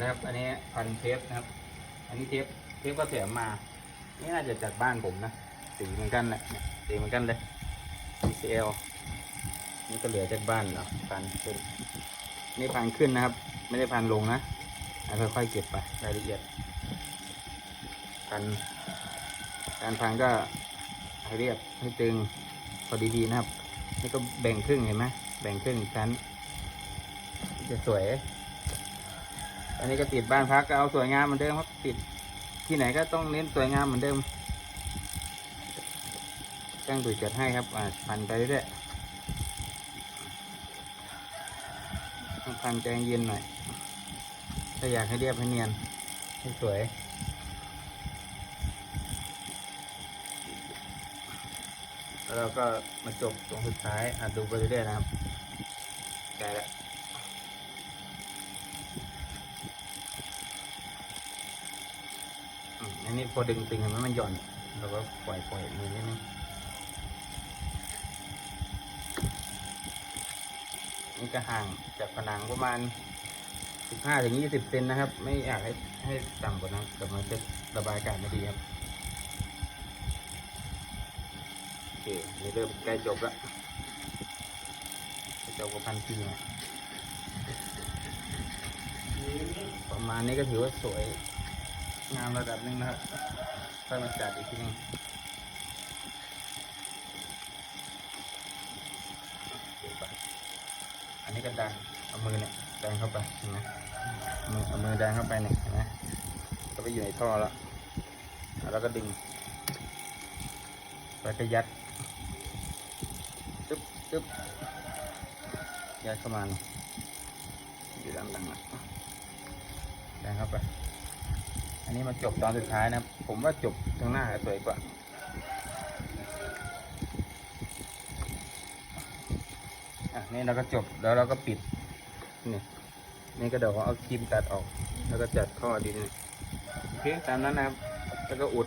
นะครับ อันนี้พันเทปนะครับ อันนี้เทปเทปก็เสียมา นี่น่าจะจากบ้านผมนะสีเหมือนกันแหละสีเหมือนกันเลย CL นี่ก็เหลือจากบ้านเนาะพันขึ้นนี่พันขึ้นนะครับ ไม่ได้พันลงนะค่อยๆเก็บไปรายละเอียดพันการพันก็ให้เรียบให้ตึงพอดีๆนะครับ นี่ก็แบ่งครึ่งเห็นไหมแบ่งครึ่งชั้น จะสวย อันนี้ก็ติดบ้านพักก็เอาสวยงามเหมือนเดิมครับติดที่ไหนก็ต้องเน้นสวยงามเหมือนเดิมจ้างดุยจัดให้ครับอ่าพันไปเรื่อยต้องพันใจเย็นหน่อย ถ้าอยากให้เรียบให้เนียนให้สวยแล้วเราก็มาจบตรงสุดท้ายอะดูไปเรื่อยๆนะครับใกล้แล้ว อันนี้พอดึงตึงเห็นไหมมันหย่อนเราก็ปล่อยปล่อยมือนิดนึงนี่ก็ห่างจากผนังประมาณ 15ถึง20เซนนะครับ ไม่อยากให้ให้ต่ำกว่านั้นแต่มันจะระบายอากาศไม่ดีครับโอเคนี่เริ่มใกล้จบแล้วจบกับพันทีนะประมาณนี้ก็ถือว่าสวย งามระดับหนึ่งนะครับค่อยมาจัดอีกทีหนึงเดี๋ยวก่อนอันนี้ก็ดันเอามือเนี่ยดันเข้าไปเห็นไหมมือเอามือดันเข้าไปเนี่ยเห็นไหมก็ไปอยู่ในท่อแล้วแล้วก็ดึงแล้วก็ยัดจึ๊บจึ๊บยัดเข้ามาอยู่ด้านหลังอะดันเข้าไป อันนี้มาจบตอนสุดท้ายนะครับผมว่าจบตรงหน้าสวยกว่า อะนี่เราก็จบแล้วเราก็ปิด นี่นี่ก็เดี๋ยวเอาครีมตัดออก แล้วก็จัดข้อดีนี่โอเคตามนั้นนะครับ แล้วก็อุด